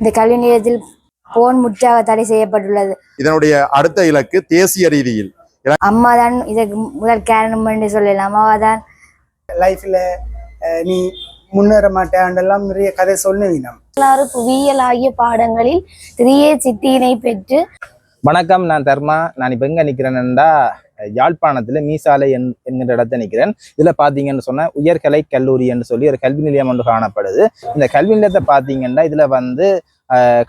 இந்த கல்வி நிலையத்தில் போன் முற்றாக தடை செய்யப்பட்டுள்ளது. இதனுடைய அடுத்த இலக்கு தேசிய ரீதியில். அம்மா தான் இதற்கு முதல் காரணம் என்று சொல்லலாம். அம்மாவா தான் லைஃப்ல நீ முன்னேற மாட்டேன்டெல்லாம் நிறைய கதை சொல்லுவீனம் வரலாறு புவியியல் ஆகிய பாடங்களில் திரிய சித்தியினை பெற்று வணக்கம் நான் தர்மா. நான் இப்போ எங்கே நிற்கிறேன்டா யாழ்ப்பாணத்தில் மீசாலை என் என்கிற இடத்தை நிற்கிறேன் இதில் பார்த்தீங்கன்னு சொன்னால் உயர்கலை கல்லூரி என்று சொல்லி ஒரு கல்வி நிலையம் ஒன்று காணப்படுது. இந்த கல்வி நிலையத்தை பார்த்தீங்கன்னா இதில் வந்து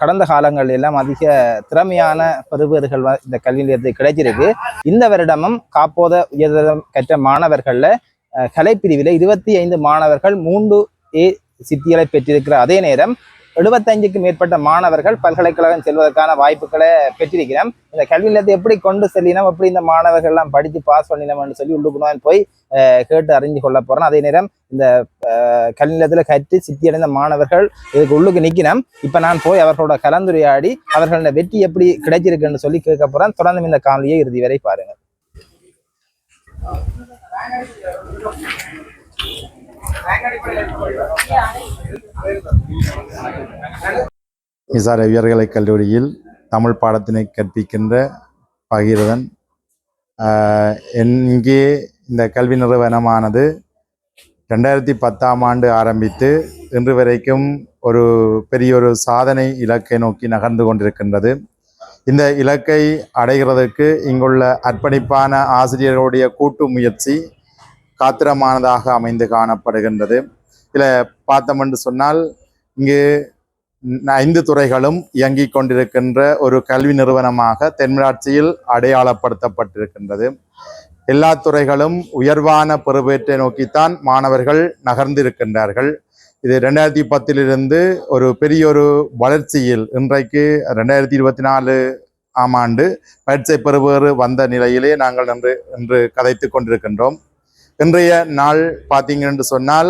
கடந்த காலங்களில் எல்லாம் அதிக திறமையான பருவர்கள் இந்த கல்வி நிலையத்துக்கு கிடைச்சிருக்கு. இந்த வருடமும் காப்போத உயர்தரம் கற்ற மாணவர்களில் கலைப்பிரிவில் இருபத்தி ஐந்து மாணவர்கள் மூன்று ஏ சித்திகளை பெற்றிருக்கிற அதே நேரம் எழுபத்தஞ்சுக்கு மேற்பட்ட மாணவர்கள் பல்கலைக்கழகம் செல்வதற்கான வாய்ப்புகளை பெற்றிருக்கிறோம். இந்த கல்வி நிலையத்தை எப்படி கொண்டு செல்லினோம் எப்படி இந்த மாணவர்கள் எல்லாம் படித்து பாஸ் பண்ணினோம்னு சொல்லி உள்ளுக்குன்னு போய் அஹ், கேட்டு அறிஞ்சு கொள்ள போறோம். அதே நேரம் இந்த கல்வி நிலையத்தில் கற்று சித்தியடைந்த மாணவர்கள் இதுக்கு உள்ளுக்கு நிற்கணும் இப்போ நான் போய் அவர்களோட கலந்துரையாடி அவர்களோட வெற்றி எப்படி கிடைச்சிருக்குன்னு சொல்லி கேட்க போறேன் தொடர்ந்து இந்த காணொலியை இறுதி வரை பாருங்கள். மிசார உயர்கலை கல்லூரியில் தமிழ் பாடத்தினை கற்பிக்கின்ற பகிரதன் இங்கே இந்த கல்வி நிறுவனமானது ரெண்டாயிரத்தி பத்தாம் ஆண்டு ஆரம்பித்து இன்று வரைக்கும் ஒரு பெரிய ஒரு சாதனை இலக்கை நோக்கி நகர்ந்து கொண்டிருக்கின்றது. இந்த இலக்கை அடைகிறதுக்கு இங்குள்ள அர்ப்பணிப்பான ஆசிரியர்களுடைய கூட்டு முயற்சி காத்திரமானதாக அமைந்து காணப்படுகின்றது. இதில் பார்த்தோம் சொன்னால் இங்கு ந- ஐந்து துறைகளும் இயங்கிக் கொண்டிருக்கின்ற ஒரு கல்வி நிறுவனமாக தென்மராட்சியில் அடையாளப்படுத்தப்பட்டிருக்கின்றது. எல்லா துறைகளும் உயர்வான பெறுபேற்றை நோக்கித்தான் மாணவர்கள் நகர்ந்திருக்கின்றார்கள். இது ரெண்டாயிரத்தி பத்திலிருந்து ஒரு பெரிய ஒரு வளர்ச்சியில் இன்றைக்கு ரெண்டாயிரத்தி இருபத்தி நாலு ஆம் ஆண்டு பயிற்சி பெறுபேறு வந்த நிலையிலே நாங்கள் இன்று இன்று கதைத்து கொண்டிருக்கின்றோம். இன்றைய நாள் பார்த்தீங்கன்னு சொன்னால்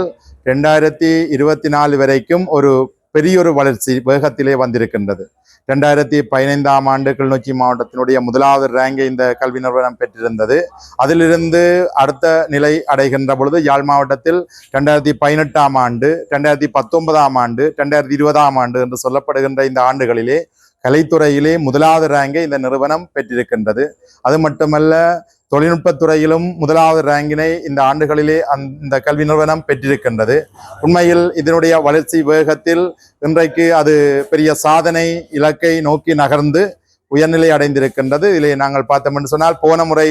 ரெண்டாயிரத்தி இருபத்தி நாலு வரைக்கும் ஒரு பெரிய ஒரு வளர்ச்சி வேகத்திலே வந்திருக்கின்றது. ரெண்டாயிரத்தி பதினைந்தாம் ஆண்டு கிளிநொச்சி மாவட்டத்தினுடைய முதலாவது ரேங்கை இந்த கல்வி நிறுவனம் பெற்றிருந்தது. அதிலிருந்து அடுத்த நிலை அடைகின்ற பொழுது யாழ் மாவட்டத்தில் ரெண்டாயிரத்தி பதினெட்டாம் ஆண்டு ரெண்டாயிரத்தி பத்தொன்பதாம் ஆண்டு ரெண்டாயிரத்தி இருபதாம் ஆண்டு என்று சொல்லப்படுகின்ற இந்த ஆண்டுகளிலே கலைத்துறையிலே முதலாவது ரேங்கை இந்த நிறுவனம் பெற்றிருக்கின்றது. அது மட்டுமல்ல தொழில்நுட்பத் துறையிலும் முதலாவது ரேங்கினை இந்த ஆண்டுகளிலே அந்த கல்வி நிறுவனம் பெற்றிருக்கின்றது. உண்மையில் இதனுடைய வளர்ச்சி வேகத்தில் இன்றைக்கு அது பெரிய சாதனை இலக்கை நோக்கி நகர்ந்து உயர்நிலை அடைந்திருக்கின்றது. இதிலே நாங்கள் பார்த்தோம் என்று சொன்னால் போன முறை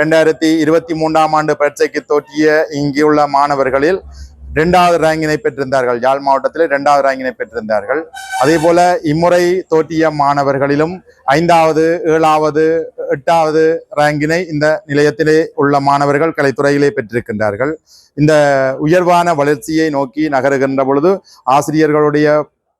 ரெண்டாயிரத்தி இருபத்தி மூன்றாம் ஆண்டு பரீட்சைக்கு தோற்றிய இங்குள்ள மாணவர்களில் இரண்டாவது ரேங்கினை பெற்றிருந்தார்கள். யாழ் மாவட்டத்தில் இரண்டாவது ரேங்கினை பெற்றிருந்தார்கள். அதே போல இம்முறை தோற்றிய மாணவர்களிலும் ஐந்தாவது ஏழாவது எட்டாவது ரேங்கினை இந்த நிலையத்திலே உள்ள மாணவர்கள் கலைத்துறையிலே பெற்றிருக்கின்றார்கள். இந்த உயர்வான வளர்ச்சியை நோக்கி நகருகின்ற பொழுது ஆசிரியர்களுடைய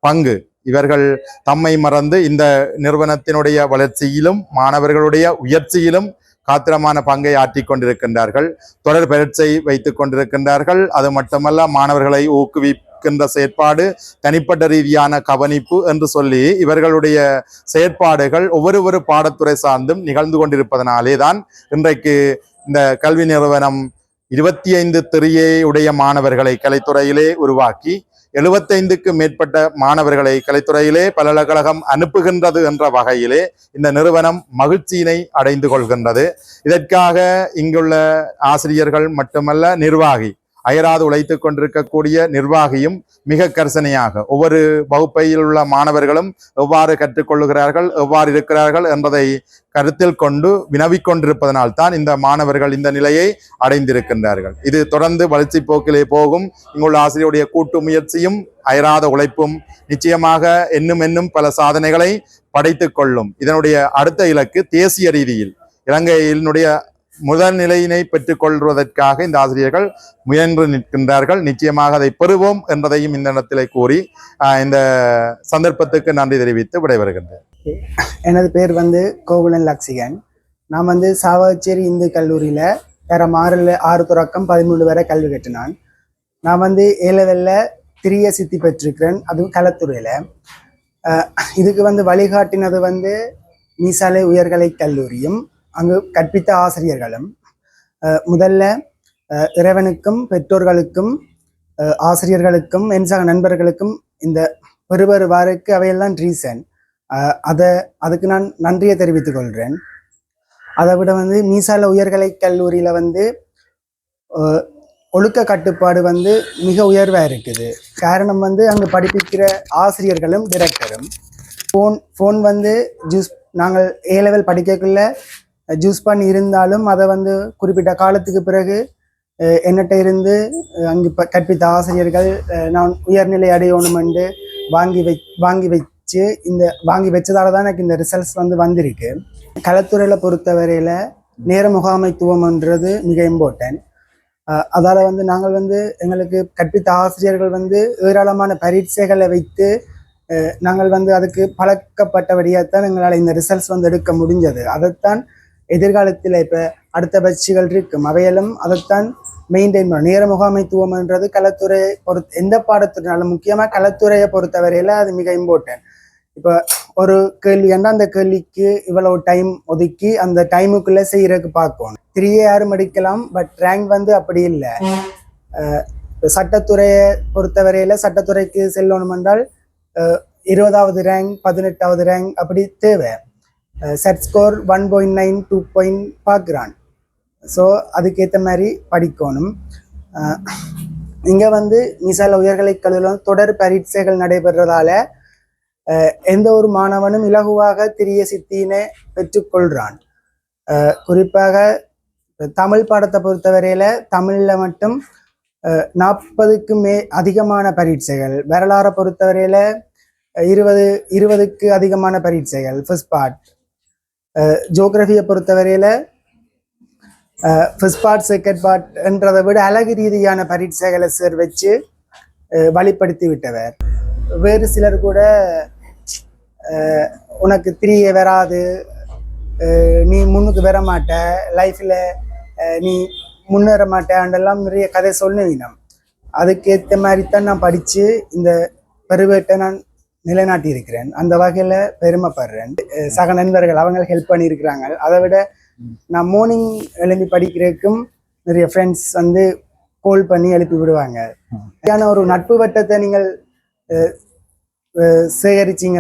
பங்கு இவர்கள் தம்மை மறந்து இந்த நிறுவனத்தினுடைய வளர்ச்சியிலும் மாணவர்களுடைய உயர்ச்சியிலும் காத்திரமான பங்கை ஆற்றிக் கொண்டிருக்கின்றார்கள். தொடர் பரீட்சை வைத்துக் கொண்டிருக்கின்றார்கள். அது மட்டுமல்ல மாணவர்களை ஊக்குவிக்கின்ற செயற்பாடு தனிப்பட்ட ரீதியான கவனிப்பு என்று சொல்லி இவர்களுடைய செயற்பாடுகள் ஒவ்வொரு ஒரு பாடத்துறை சார்ந்தும் நிகழ்ந்து கொண்டிருப்பதனாலே தான் இன்றைக்கு இந்த கல்வி நிறுவனம் இருபத்தி ஐந்து திரியே உடைய மாணவர்களை கலைத்துறையிலே உருவாக்கி எழுபத்தைந்துக்கு மேற்பட்ட மாணவர்களை கலைத்துறையிலே பல்கலைக்கழகம் அனுப்புகின்றது என்ற வகையிலே இந்த நிறுவனம் மகிழ்ச்சியினை அடைந்து கொள்கின்றது. இதற்காக இங்குள்ள ஆசிரியர்கள் மட்டுமல்ல நிர்வாகி அயராது உழைத்துக் கொண்டிருக்கக்கூடிய நிர்வாகியும் மிக கரிசனையாக ஒவ்வொரு வகுப்பையில் உள்ள மாணவர்களும் எவ்வாறு கற்றுக்கொள்ளுகிறார்கள் எவ்வாறு இருக்கிறார்கள் என்பதை கருத்தில் கொண்டு வினவிக்கொண்டிருப்பதனால்தான் இந்த மாணவர்கள் இந்த நிலையை அடைந்திருக்கின்றார்கள். இது தொடர்ந்து வளர்ச்சி போக்கிலே போகும். இங்குள்ள ஆசிரியருடைய கூட்டு முயற்சியும் அயராத உழைப்பும் நிச்சயமாக என்னும் என்னும் பல சாதனைகளை படைத்துக் கொள்ளும். இதனுடைய அடுத்த இலக்கு தேசிய ரீதியில். இலங்கையினுடைய முதல் நிலையினை பெற்றுக் கொள்வதற்காக இந்த ஆசிரியர்கள் முயன்று நிற்கின்றார்கள். நிச்சயமாக அதை பெறுவோம் என்பதையும் இந்த இடத்திலே கூறி இந்த சந்தர்ப்பத்துக்கு நன்றி தெரிவித்து விடைபெறுகின்றேன். எனது பேர் வந்து கோகுலன் லக்ஷிகன். நான் வந்து சாவகச்சேரி இந்து கல்லூரியில் தரம் ஆறில் ஆறு தொடக்கம் பதிமூணு வரை கல்வி கற்றினான். நான் வந்து ஏலவெல்ல திரிய சித்தி பெற்றிருக்கிறேன் அதுவும் கலத்துறையில் இதுக்கு வந்து வழிகாட்டினது வந்து மீசாலை உயர்கலை கல்லூரியும் அங்கு கற்பித்த ஆசிரியர்களும் முதல்ல இறைவனுக்கும் பெற்றோர்களுக்கும் ஆசிரியர்களுக்கும் என் சக நண்பர்களுக்கும் இந்த பெருவருவாருக்கு அவையெல்லாம் ரீசன் அதை அதுக்கு நான் நன்றியை தெரிவித்துக் கொள்கிறேன். அதை விட வந்து மீசால உயர்கலை கல்லூரியில் வந்து ஒழுக்க கட்டுப்பாடு வந்து மிக உயர்வாக இருக்குது. காரணம் வந்து அங்கே படிப்பிக்கிற ஆசிரியர்களும் டிரெக்டரும் ஃபோன் ஃபோன் வந்து ஜூஸ் நாங்கள் ஏ லெவல் படிக்கக்குள்ள ஜூஸ் பண்ணி இருந்தாலும் அதை வந்து குறிப்பிட்ட காலத்துக்கு பிறகு என்னட்ட இருந்து அங்கு கற்பித்த ஆசிரியர்கள் நான் உயர்நிலை அடையணும் என்று வாங்கி வை வாங்கி வச்சு இந்த வாங்கி வச்சதால தான் எனக்கு இந்த ரிசல்ட்ஸ் வந்து வந்திருக்கு. களத்துறையில் பொறுத்தவரையில் நேர முகாமைத்துவம்ன்றது மிக இம்பார்ட்டன்ட் அதால் வந்து நாங்கள் வந்து எங்களுக்கு கற்பித்த ஆசிரியர்கள் வந்து ஏராளமான பரீட்சைகளை வைத்து நாங்கள் வந்து அதுக்கு பழக்கப்பட்டபடியாகத்தான் எங்களால் இந்த ரிசல்ட்ஸ் வந்து எடுக்க முடிஞ்சது. அதைத்தான் எதிர்காலத்தில் இப்போ அடுத்த பட்சிகள் இருக்கும். அவையெல்லாம் அதைத்தான் மெயின்டைன் பண்ணும் நேர முகாமைத்துவம்ன்றது கலத்துறையை பொறுத் எந்த பாடத்துறைனாலும் முக்கியமாக கலத்துறையை பொறுத்தவரையில் அது மிக இம்பார்ட்டன்ட் இப்போ ஒரு கேள்வி கண்டா அந்த கேள்விக்கு இவ்வளவு டைம் ஒதுக்கி அந்த டைமுக்குள்ளே செய்யறதுக்கு பார்க்கணும். த்ரீயே யாரும் எடுக்கலாம் பட் ரேங்க் வந்து அப்படி இல்லை. சட்டத்துறையை பொறுத்தவரையில் சட்டத்துறைக்கு செல்லணும் என்றால் இருபதாவது ரேங்க் பதினெட்டாவது ரேங்க் அப்படி தேவை. Z score one point nine two point பார்க்குறான். ஸோ அதுக்கேற்ற மாதிரி படிக்கணும். இங்கே வந்து மிசால உயர்கலை கல்லூரியில் தொடர் பரீட்சைகள் நடைபெறதால எந்த ஒரு மாணவனும் இலகுவாக திரிய சித்தியினை பெற்றுக்கொள்கிறான் குறிப்பாக தமிழ் பாடத்தை பொறுத்தவரையில் தமிழில் மட்டும் நாற்பதுக்கு மே அதிகமான பரீட்சைகள். வரலாறை பொறுத்தவரையில் இருபது இருபதுக்கு அதிகமான பரீட்சைகள் ஃபர்ஸ்ட் பார்ட் ஜோக்ரஃபியை பொறுத்தவரையில் ஃபர்ஸ்ட் பார்ட் செகண்ட் பார்ட்ன்றதை விட அழகு ரீதியான பரீட்சைகளை சார் வச்சு வழிப்படுத்தி விட்டவர். வேறு சிலர் கூட உனக்கு திரிய வராது நீ முன்னுக்கு வர மாட்ட லைஃப்பில் நீ முன்னேற மாட்டேன்றெல்லாம் நிறைய கதை சொல்லுவீனம் அதுக்கேற்ற மாதிரி தான் நான் படித்து இந்த பெருவேட்டை நான் நிலைநாட்டி இருக்கிறேன் அந்த வகையில் பெருமைப்படுறேன். சக நண்பர்கள் அவங்க ஹெல்ப் பண்ணியிருக்கிறாங்க. அதை விட நான் மார்னிங் எழும்பி படிக்கிறதுக்கும் நிறைய ஃப்ரெண்ட்ஸ் வந்து கோல் பண்ணி எழுப்பி விடுவாங்க. ஏன்னா ஒரு நட்பு வட்டத்தை நீங்கள் அஹ்,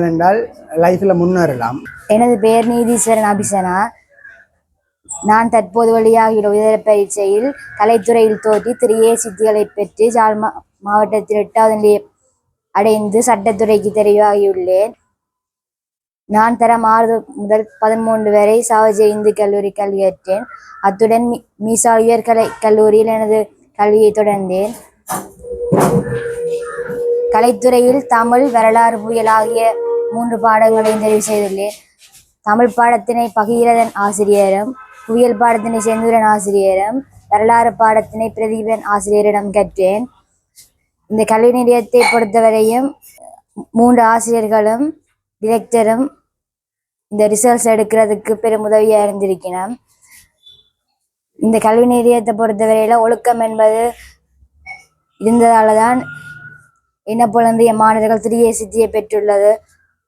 என்றால் லைஃப்பில் முன்னேறலாம். எனது பெயர் நீதீஸ்வரன் அபிசனா நான் தற்போது வழியாகிற உயர பரீட்சையில் கலைத்துறையில் தோற்றி திரு. ஏ. சித்திகளை பெற்று ஜாழ் மாவட்டத்தில் எட்டாவது நிலையை அடைந்து சட்டத்துறைக்கு தெரிவாகியுள்ளேன். நான் தரம் ஆறு முதல் பதிமூன்று வரை சாவஜி இந்து கல்லூரி கல்வி கற்றேன். அத்துடன் மீ- மீசா உயர்கலை கல்லூரியில் எனது கல்வியை தொடர்ந்தேன். கலைத்துறையில் தமிழ் வரலாறு புயல் ஆகிய மூன்று பாடங்களையும் தெரிவு செய்துள்ளேன். தமிழ் பாடத்தினை பகீரதன் ஆசிரியரும் புயல் பாடத்தினை செந்தூரன் ஆசிரியரும் வரலாறு பாடத்தினை பிரதீபன் ஆசிரியரிடம் கற்றேன். இந்த கல்வி நிலையத்தை பொறுத்தவரையும் மூன்று ஆசிரியர்களும் டிரெக்டரும் இந்த ரிசல்ட்ஸ் எடுக்கிறதுக்கு பெரும் உதவியாக இருந்திருக்கிறோம் இந்த கல்வி நிலையத்தை பொறுத்தவரையில் ஒழுக்கம் என்பது இருந்ததால தான் என்ன போலந்திய மாணவர்கள் திரிய சித்தியை பெற்றுள்ளது.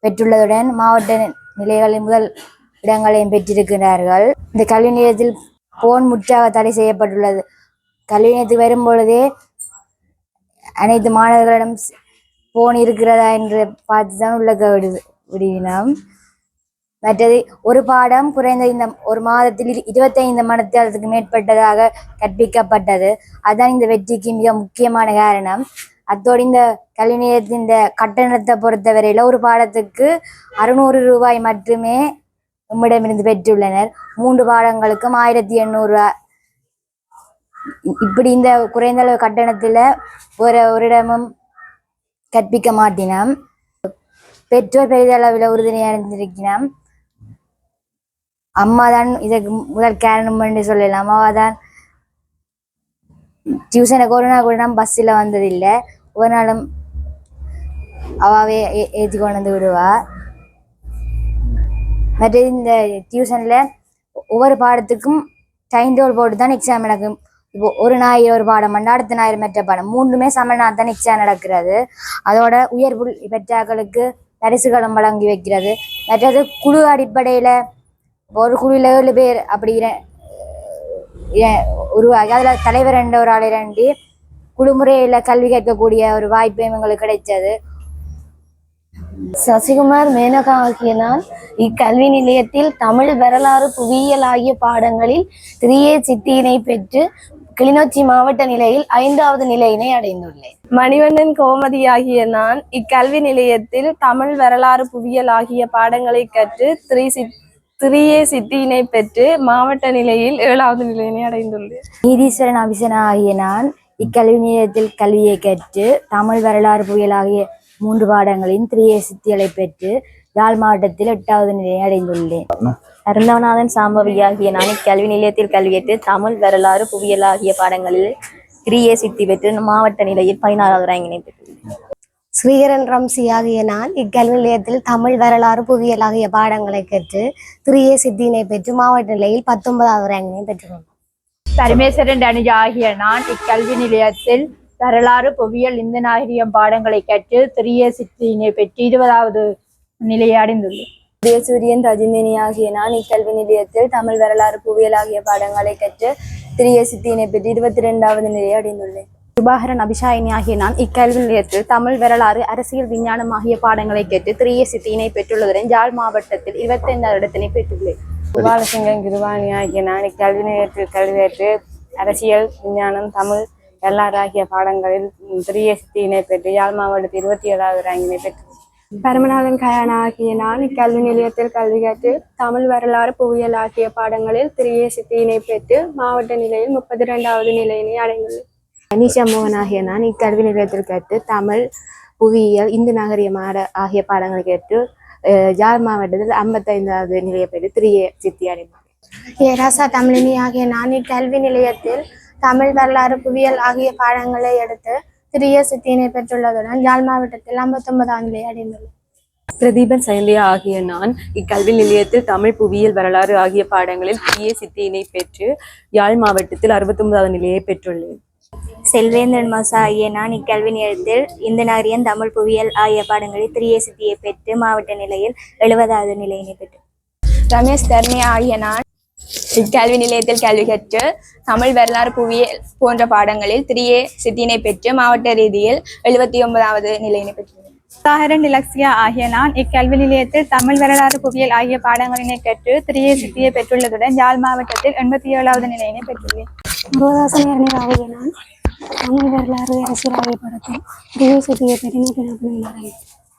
பெற்றுள்ளதுடன் மாவட்ட நிலைகளின் முதல் இடங்களையும் பெற்றிருக்கிறார்கள். இந்த கல்வி நிலையத்தில் போன் முற்றாக தடை செய்யப்பட்டுள்ளது. கல்வி நிலையத்துக்கு வரும் பொழுதே அனைத்து மாணவர்களிடம் போன் இருக்கிறதா என்று பார்த்து தான் உள்ள விடு விடுவினோம். மற்றது ஒரு பாடம் குறைந்த இந்த ஒரு மாதத்தில் இரு- இருபத்தைந்து மணித்தியாலத்துக்கு மேற்பட்டதாக கற்பிக்கப்பட்டது. அதுதான் இந்த வெற்றிக்கு மிக முக்கியமான காரணம். அத்தோடு இந்த கல்வி நிலையத்தின் இந்த கட்டணத்தை பொறுத்தவரையில ஒரு பாடத்துக்கு அறுநூறு ரூபாய் மட்டுமே நம்மிடமிருந்து பெற்றுள்ளனர். மூன்று பாடங்களுக்கும் ஆயிரத்தி எண்ணூறு ரூபாய் இப்படி இந்த குறைந்த அளவு கட்டணத்துல ஒரு ஒரு இடமும் கற்பிக்க மாட்டினோம். பெற்றோர் பெரிதளவில் உறுதுணையாக இருந்திருக்கிறோம் அம்மா தான் இதற்கு முதல் காரணம் என்று சொல்லலாம். அம்மாவா தான் டியூஷனுக்கு ஒரு நாள் கூட நான் பஸ்ஸில் வந்ததில்லை. ஒரு நாளும் அவாவே ஏ- கொண்டு வந்து விடுவா. மற்ற இந்த டியூஷனில் ஒவ்வொரு பாடத்துக்கும் டைம் டேபிள் போட்டு தான் எக்ஸாம் எனக்கு இப்போ ஒரு ஞாயிறு ஒரு பாடம் பண்ணா அடுத்த ஞாயிறு மற்ற பாடம். மூணுமே சமநாத தான் நடக்கிறது. அதோட உயர் புல் பெற்றாக்களுக்கு பரிசுகளும் வழங்கி வைக்கிறது. மற்றது குழு அடிப்படையில் ஒரு குழுவில் ஏழு பேர் அப்படி உருவாகி அதில் தலைவர் என்ற ஒரு ஆள் இரண்டு குழுமுறையில கல்வி கேட்கக்கூடிய ஒரு வாய்ப்பு எங்களுக்கு கிடைச்சது. சசிகுமார் மேனகா ஆகிய நான் இக்கல்வி நிலையத்தில் தமிழ் வரலாறு புவியியல் ஆகிய பாடங்களில் திரியே சித்தியினை பெற்று கிளிநொச்சி மாவட்ட நிலையில் ஐந்தாவது நிலையினை அடைந்துள்ளேன். மணிவண்ணன் கோமதி ஆகிய நான் இக்கல்வி நிலையத்தில் தமிழ் வரலாறு புவியியல் ஆகிய பாடங்களை கற்று த்ரீ சித் த்ரீயே சித்தியினை பெற்று மாவட்ட நிலையில் ஏழாவது நிலையினை அடைந்துள்ளேன். நீதீஸ்வரன் அபிசனா ஆகிய நான் இக்கல்வி நிலையத்தில் கல்வியை கற்று தமிழ் வரலாறு புயல் ஆகிய மூன்று பாடங்களின் திரிய சித்திகளை பெற்று யாழ் மாவட்டத்தில் எட்டாவது நிலையை அடைந்துள்ளேன். அருந்தவநாதன் சாம்பவி ஆகிய நான் இக்கல்வி நிலையத்தில் கல்வியேற்று தமிழ் வரலாறு புவியியல் ஆகிய பாடங்களில் கிரியே சித்தி பெற்று மாவட்ட நிலையில் பதினாறாவது ரேங்கினை பெற்றுள்ளேன் ஸ்ரீகரன் ரம்சி ஆகிய நான் இக்கல்வி நிலையத்தில் தமிழ் வரலாறு புவியியல் ஆகிய பாடங்களை கற்று திரியே சித்தியினை பெற்று மாவட்ட நிலையில் பத்தொன்பதாவது ரேங்கினை பெற்றுள்ளேன் பரமேஸ்வரன் தனுஜா ஆகிய நான் இக்கல்வி நிலையத்தில் வரலாறு புவியியல் இந்து நாகரிகம் பாடங்களை கற்று திரிய சித்தியினை பெற்று இருபதாவது நிலையை அடைந்துள்ளேன். உதயசூரியன் ரஜினினி ஆகிய நான் இக்கல்வி நிலையத்தில் தமிழ் வரலாறு புவியியல் ஆகிய பாடங்களை கற்று திரிய சித்தியினை பெற்று இருபத்தி ரெண்டாவது நிலையை அடைந்துள்ளேன். சுபாகரன் அபிஷாயினி ஆகிய நான் இக்கல்வி நிலையத்தில் தமிழ் வரலாறு அரசியல் விஞ்ஞானம் ஆகிய பாடங்களை கேட்டு திரிய சித்தியினை பெற்றுள்ளதுடன் ஜாழ் மாவட்டத்தில் இருபத்தி ஐந்தாவது இடத்தினை பெற்றுள்ளேன். குபாலசிங்கம் கிருவாணி ஆகிய நான் இக்கல்வி நிலையத்தில் கல்வியேற்று அரசியல் விஞ்ஞானம் தமிழ் வரலாறு ஆகிய பாடங்களில் திரிய சித்தியினை பெற்று யாழ் மாவட்டத்தில் இருபத்தி ஏழாவது ரேங்கினை பெற்று பரமநாதன் கயானா ஆகிய நான் இக்கல்வி நிலையத்தில் கல்வி கற்று தமிழ் வரலாறு புவியியல் ஆகிய பாடங்களில் திரிய சித்தியினை பெற்று மாவட்ட நிலையில் முப்பத்தி ரெண்டாவது நிலையினை அடைந்துள்ளேன். அனிஷா மோகன் ஆகிய நான் இக்கல்வி நிலையத்தில் கேட்டு தமிழ் புவியியல் இந்து நாகரிகம் ஆகிய பாடங்களை கேட்டு ஜாழ் மாவட்டத்தில் ஐம்பத்தைந்தாவது நிலையை பெற்று திரிய சித்தி அடைந்தேன். ஏராசா தமிழினி ஆகிய நான் இக்கல்வி நிலையத்தில் தமிழ் வரலாறு புவியியல் ஆகிய பாடங்களை எடுத்து திரிய சித்தியினை பெற்றுள்ளதுடன் யாழ் மாவட்டத்தில் ஐம்பத்தொன்பதாம் நிலையை அடைந்துள்ளேன் பிரதீபன் சைந்தியா ஆகிய நான் இக்கல்வி நிலையத்தில் தமிழ் புவியியல் வரலாறு ஆகிய பாடங்களில் பிஏ சித்தியினை பெற்று யாழ் மாவட்டத்தில் அறுபத்தொன்பதாவது நிலையை பெற்றுள்ளேன். செல்வேந்திரன் மாசா ஆகிய நான் இக்கல்வி நிலையத்தில் இந்து நாகரிகம் தமிழ் புவியியல் ஆகிய பாடங்களில் திரிய சித்தியை பெற்று மாவட்ட நிலையில் எழுபதாவது நிலையினை பெற்று ரமேஷ் தர்மியா ஆகிய நான் இக்கல்வி நிலையத்தில் கல்வி கற்று தமிழ் வரலாறு புவியியல் போன்ற பாடங்களில் திரியே சித்தியினை பெற்று மாவட்ட ரீதியில் எழுபத்தி ஒன்பதாவது நிலையினை பெற்றுள்ளேன் சாகரன் டிலக்ஸியா ஆகிய நான் இக்கல்வி நிலையத்தில் தமிழ் வரலாறு புவியியல் ஆகிய பாடங்களினை கற்று திரிய சித்தியை பெற்றுள்ளதுடன் யாழ் மாவட்டத்தில் எண்பத்தி ஏழாவது நிலையினை பெற்றுள்ளேன். ஆகிய நான் தமிழ் வரலாறு அரசியல் ஆகிய பாடத்தில் திரிய சித்தியை பெற்று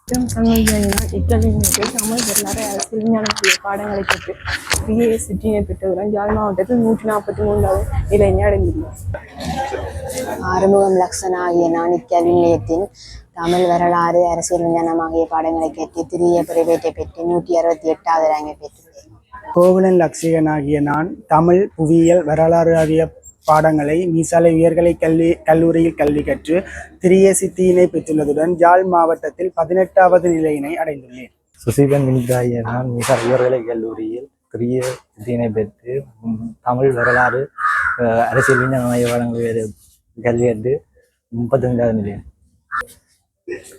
வரலாறு அரசியல் விஞ்ஞானம் ஆகிய பாடங்களை பெற்று பிஏ சித்தியினை பெற்றதுடன் யாழ் மாவட்டத்தில் நூற்றி நாற்பத்தி மூன்றாவது நிலையினை அடைந்துள்ளேன் ஆறுமுகம் லக்ஷன் ஆகிய நான் இக்கல்வி நிலையத்தில் தமிழ் வரலாறு அரசியல் விஞ்ஞானம் ஆகிய பாடங்களை கற்று திரிய பிரிவேட்டை பெற்று நூற்றி அறுபத்தி எட்டாவது ரேங்கை பெற்றுள்ளேன் கோகுலன் லக்ஷிகன் ஆகிய நான் தமிழ் புவியியல் வரலாறு ஆகிய பாடங்களை மீசாலை உயர்கலை கல்வி கல்லூரியில் கல்வி கற்று திரிய சித்தியினை பெற்றுள்ளதுடன் யாழ் மாவட்டத்தில் பதினெட்டாவது நிலையினை அடைந்துள்ளேன். சுசீதன் வினிதாகிய நான் மிக உயர்நிலை கல்லூரியில் பெரிய சித்தியினை பெற்று தமிழ் வரலாறு அஹ், அரசியல் விஞ்ஞான மைய பாடங்கள் கல்வி கற்று முப்பத்தஞ்சாவது நிலையம்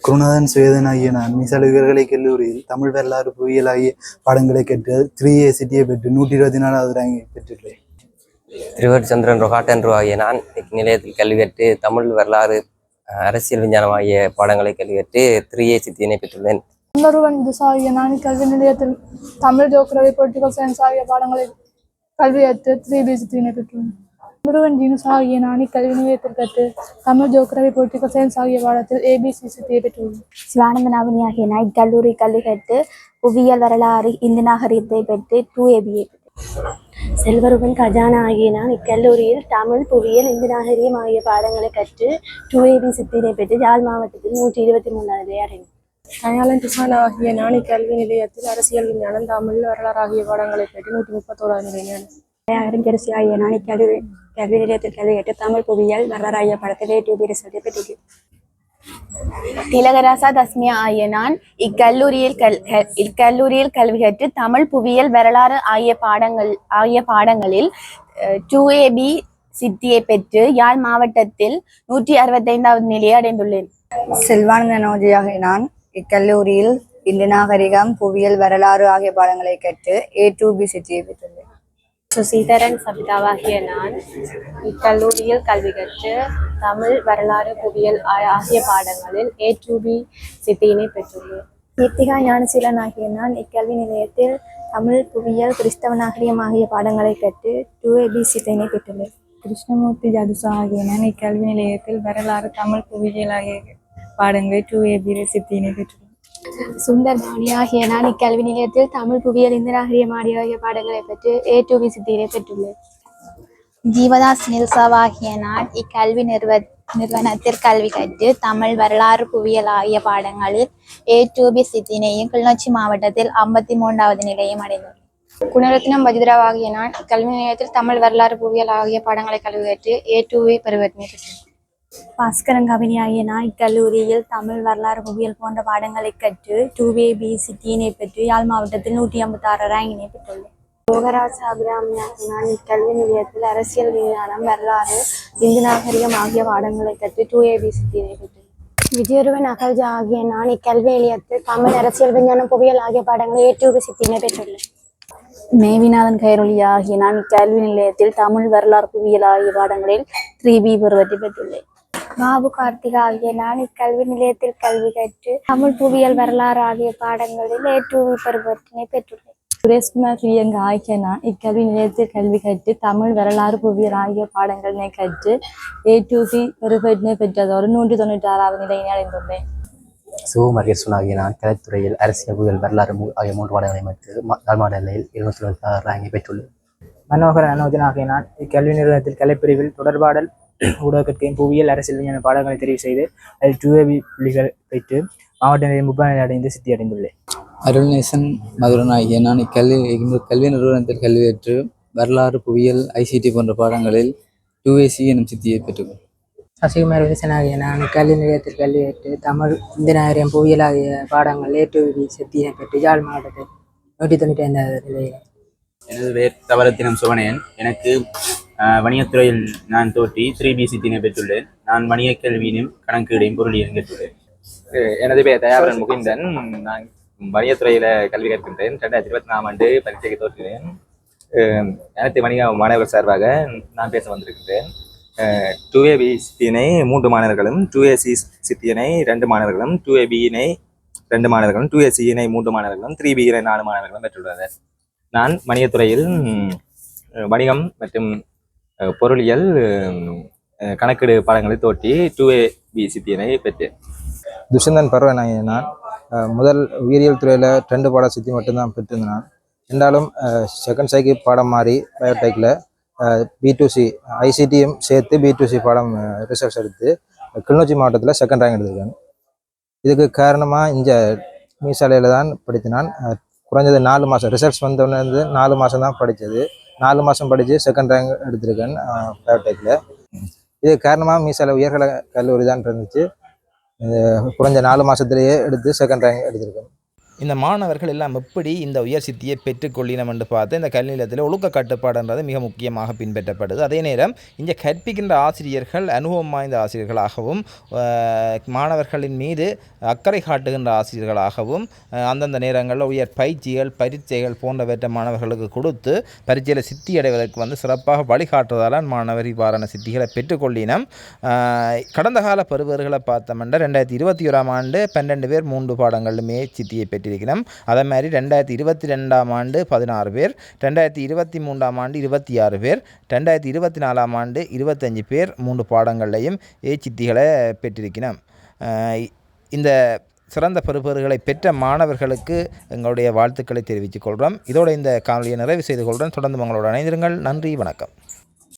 குருநாதன் சுவேதன் ஆகிய நான் மிசால உயர்கலை கல்லூரியில் தமிழ் வரலாறு புவியியல் ஆகிய பாடங்களை கற்று த்ரீ ஏ சிட்டியை பெற்று நூற்றி இருபத்தி நாலாவது ரேங்கை பெற்றுள்ளேன். திருவடிச்சந்திரன் ரொகாட்டன் ஆகிய நான் நிலையத்தில் கல்வி கற்று தமிழ் வரலாறு அரசியல் விஞ்ஞானம் ஆகிய பாடங்களை கல்வி கற்று திரியே சித்தியினை பெற்றுள்ளேன். சுந்தருவன் திசா ஆகிய நான் கல்வி நிலையத்தில் தமிழ் ஜோக்ரவி பொலிட்டிக்கல் சயின்ஸ் ஆகிய பாடங்களை கல்வி கற்று த்ரீ பி சித்தியினை பெற்றுள்ளேன். முருகன் ஜீனுஸ் ஆகிய நான் கல்வி நிலையத்தில் கற்று தமிழ் ஜோக்ரவி பொலிட்டிக்கல் சயின்ஸ் ஆகிய பாடத்தில் ஏபிசி சித்தியை பெற்றுள்ளேன். சிவானந்த நாவினி ஆகிய நான் இக்கல்லூரி கல்வி கற்று புவியியல் வரலாறு இந்து நாகரிகத்தை பெற்று டூ ஏபிஏ செல்வருவன் கஜானா ஆகிய நான் இக்கல்லூரியில் தமிழ் புவியியல் இந்து நாகரிகம் ஆகிய பாடங்களை கற்று டூ ஏபி சித்தினை பெற்று யாழ் மாவட்டத்தில் நூற்றி இருபத்தி மூணாவது அடைந்தேன் கயாலன் திசானா ஆகிய நான் கல்வி நிலையத்தில் அரசியல் விஞ்ஞானம் தமிழ் வரலாறு ஆகிய பாடங்களை பெற்று நூற்றி முப்பத்தோராவது நிலையினை அறிஞரசி ஆகிய நான் இக்கல்வி கல்வி நிலையத்தில் கல்வி கற்று தமிழ் புவியியல் வரலாறு ஆகிய பாடத்தில் டியூபி ரிசல்ட்டை பெற்றுள்ளேன் திலகராசா தஸ்மியா ஆகிய நான் இக்கல்லூரியில் கல் க- இக்கல்லூரியில் கல்வி கற்று தமிழ் புவியியல் வரலாறு ஆகிய பாடங்கள் ஆகிய பாடங்களில் டூ ஏபி சித்தியை பெற்று யாழ் மாவட்டத்தில் நூற்றி அறுபத்தைந்தாவது நிலையை அடைந்துள்ளேன். செல்வான் நோஜியாக நான் இக்கல்லூரியில் இந்து நாகரிகம் புவியியல் வரலாறு ஆகிய பாடங்களை கற்று ஏ டூ பி சித்தியை பெற்றுள்ளேன். சுசீதரன் சபிதாவாகிய நான் இக்கல்லூரியில் கல்வி கற்று தமிழ் வரலாறு புவியியல் ஆகிய பாடங்களில் ஏ டு பி சித்தியினை பெற்றுள்ளேன். கீர்த்திகா ஞானசீலன் ஆகிய நான் இக்கல்வி நிலையத்தில் தமிழ் புவியியல் கிறிஸ்தவ நாகரிகம் ஆகிய பாடங்களை கற்று டூ ஏபிசி தேனை பெற்றுள்ளேன். கிருஷ்ணமூர்த்தி ஜதுசா ஆகிய நான் இக்கல்வி நிலையத்தில் வரலாறு தமிழ் புவியியல் ஆகிய பாடங்களை டூ ஏபி சித்தியினை பெற்றுள்ளேன். சுந்தர் பாணி ஆகிய நான் இக்கல்வி நிலையத்தில் தமிழ் புவியியல் இந்திராகிரிய மாடி ஆகிய பாடங்களை பெற்று ஏ டு பி சித்தியினை பெற்றுள்ளேன் ஜீவதாஸ் நிருசாவாகிய நான் இக்கல்வி நிறுவ நிறுவனத்தில் கல்வி கற்று தமிழ் வரலாறு புவியியல் ஆகிய பாடங்களில் ஏ டு பி சித்தினையும் கிளிநொச்சி மாவட்டத்தில் ஐம்பத்தி மூன்றாவது நிலையும் அடைந்தது குணரத்னம் வஜிதராவாகிய நான் இக்கல்வி நிலையத்தில் தமிழ் வரலாறு புவியியல் ஆகிய பாடங்களை கல்வி கற்று ஏ டூவை வி பெற்றேன் பாஸ்கரன் கவினி ஆகிய நான் இக்கல்லூரியில் தமிழ் வரலாறு புவியியல் போன்ற பாடங்களை கற்று டூ ஏ பி சித்தியினை பெற்று யாழ் மாவட்டத்தில் நூற்றி ஐம்பத்தாறு ரேங்கினை பெற்றுள்ளேன். யோகராஜ் அபிராமி ஆகிய நான் இக்கல்வி நிலையத்தில் அரசியல் விஞ்ஞானம் வரலாறு இந்து நாகரிகம் ஆகிய பாடங்களை கற்று டூ ஏபி சித்தியினை பெற்றுள்ளேன். விஜயருவன் அகல்ஜா ஆகிய நான் இக்கல்வி நிலையத்தில் தமிழ் அரசியல் விஞ்ஞானம் புவியியல் ஆகிய பாடங்களை ஏ டூ பி சித்தியினை பெற்றுள்ளேன். மேவிநாதன் கைரொலி ஆகிய நான் இக்கல்வி நிலையத்தில் தமிழ் வரலாறு புவியியல் ஆகிய பாடங்களில் த்ரீ பி பருவத்தை பெற்றுள்ளேன். பாபு கார்த்திகா ஆகிய நான் இக்கல்வி நிலையத்தில் கல்வி கற்று தமிழ் புவியியல் வரலாறு ஆகிய பாடங்களில் ஏ டூ வி பருவத்தினை பெற்றுள்ளேன் சுரேஷ்குமார் பிரியங்கா ஆகிய நான் இக்கல்வி நிலையத்தில் கல்வி கற்று தமிழ் வரலாறு புவியியல் ஆகிய பாடங்களினை கற்று ஏ டூ பி பருவத்தினை பெற்றதோடு நூற்றி தொண்ணூற்றி ஆறாவது நிலையினை அடைந்துள்ளேன். சிவமரியசன் ஆகிய நான் கலைத்துறையில் அரசியல் புயல் வரலாறு ஆகிய மூன்று பாடங்களை மற்ற தாழ்மாட நிலையில் இருநூத்தி தொண்ணூற்றி ஆறு ரேங்கை பெற்றுள்ளேன். மனோகர் அனோஜன் ஆகிய நான் இக்கல்வி நிறுவனத்தில் கலைப்பிரிவில் தொடர்பாடல் ஊடகத்தையும் புவியியல் அரசியல் விஞ்ஞான பாடங்களை தெரிவு செய்து அதில் டூ ஏபி புள்ளிகள் பெற்று மாவட்ட நிலையம் முப்பது நிலை அடைந்து சித்தி அடைந்துள்ளேன் அருள்நேசன் மதுரன் ஆகிய நான் இக்கல்வி கல்வி நிறுவனத்தில் கல்வி கற்று வரலாறு புவியியல் ஐசிடி போன்ற பாடங்களில் டூஏசி எனும் சித்தியை பெற்றுள்ளேன். சசிகுமார் வில்சன் ஆகிய நான் கல்வி நிலையத்தில் கல்வி கற்று தமிழ் இந்து நாகரிகம் புவியியல் ஆகிய பாடங்கள் ஏ டூ பி சித்தியை பெற்று யாழ் மாவட்டத்தில் நூற்றி தொண்ணூற்றி ஐந்தாவது நிலையில். எனது பெயர் தவரத்தினம் சுவனையன் எனக்கு வணிகத்துறையில் நான் தோற்றி த்ரீ பி தினை பெற்றுள்ளேன். நான் வணிக கல்வியிலும் கணக்கீடையும் பொருளியலும் பெற்றுள்ளேன் எனது பெயர் தயாபரன் முகிந்தன். நான் வணிகத்துறையில் கல்வி கற்கின்றேன். ரெண்டாயிரத்தி இருபத்தி நாலாம் ஆண்டு பரீட்சைக்கு தோற்றுகிறேன் அனைத்து வணிக மாணவர்கள் சார்பாக நான் பேச வந்திருக்கின்றேன். டூ ஏ பி சித்தியினை மூன்று மாணவர்களும் டூ ஏ சி சித்தியினை ரெண்டு மாணவர்களும் டூ ஏ பியினை ரெண்டு மாணவர்களும் டூ ஏ சியினை மூன்று மாணவர்களும் த்ரீ பியினை நாலு மாணவர்களும் பெற்றுள்ளனர். நான் வணிகத்துறையில் வணிகம் மற்றும் பொருளியல் கணக்கெடு கணக்கீடு பாடங்களை தோட்டி டூ ஏ பி பெற்றேன். துஷந்தன் பர்வன் நான் முதல் உயிரியல் துறையில் ரெண்டு பாடம் சித்தி மட்டும்தான் பெற்றிருந்தேன். நான் இருந்தாலும் செகண்ட் சைக்கு பாடம் மாறி பயோடெக்கில் பி டு சி ஐசிடியும் சேர்த்து பி டு சி பாடம் ரிசர்ச் எடுத்து கிளிநொச்சி மாவட்டத்தில் செகண்ட் ரேங்க் எடுத்திருக்கேன் இதுக்கு காரணமாக இந்த மீசாலையில் தான் படித்தேன் நான் குறைஞ்சது நாலு மாதம் ரிசல்ட்ஸ் வந்தோடனே நாலு மாதம் தான் படித்தது. நாலு மாதம் படித்து செகண்ட் ரேங்க் எடுத்திருக்கேன் பயோடெக்கில் இது காரணமாக மீசால உயர்கலை கல்லூரி தான் இருந்துச்சு. குறைஞ்ச நாலு மாதத்துலேயே எடுத்து செகண்ட் ரேங்க் எடுத்திருக்கேன். இந்த மாணவர்கள் எல்லாம் எப்படி இந்த உயர் சித்தியை பெற்றுக்கொள்ளினம் என்று பார்த்து இந்த கல்வி நிலையத்தில் ஒழுக்க கட்டுப்பாடுன்றது மிக முக்கியமாக பின்பற்றப்படுது. அதே நேரம் இங்கே கற்பிக்கின்ற ஆசிரியர்கள் அனுபவம் வாய்ந்த ஆசிரியர்களாகவும் மாணவர்களின் மீது அக்கறை காட்டுகின்ற ஆசிரியர்களாகவும் அந்தந்த நேரங்களில் உயர் பயிற்சிகள் பரீட்சைகள் போன்றவற்றை மாணவர்களுக்கு கொடுத்து பரீட்சையில் சித்தி அடைவதற்கு வந்து சிறப்பாக வழிகாட்டுவதால் மாணவர் இவ்வாறான சித்திகளை பெற்றுக்கொள்ளினம். கடந்த கால பருவர்களை பார்த்தோம்னா ரெண்டாயிரத்தி இருபத்தி ஓராம் ஆண்டு பன்னெண்டு பேர் மூன்று பாடங்களிலுமே சித்தியை பெற்று பெற்றிருக்கிறோம் அதே மாதிரி ரெண்டாயிரத்தி இருபத்தி ரெண்டாம் ஆண்டு பதினாறு பேர் ரெண்டாயிரத்தி இருபத்தி மூன்றாம் ஆண்டு இருபத்தி ஆறு பேர் ரெண்டாயிரத்தி இருபத்தி நாலாம் ஆண்டு இருபத்தஞ்சு பேர் மூன்று பாடங்கள்லையும் ஏ சித்திகளை பெற்றிருக்கிறோம். இந்த சிறந்த பெறுபேறுகளை பெற்ற மாணவர்களுக்கு எங்களுடைய வாழ்த்துக்களை தெரிவித்துக் கொள்கிறோம். இதோட இந்த காணொலியை நிறைவு செய்து கொள்கிறோம் தொடர்ந்து உங்களோட இணைந்திருங்கள். நன்றி வணக்கம்.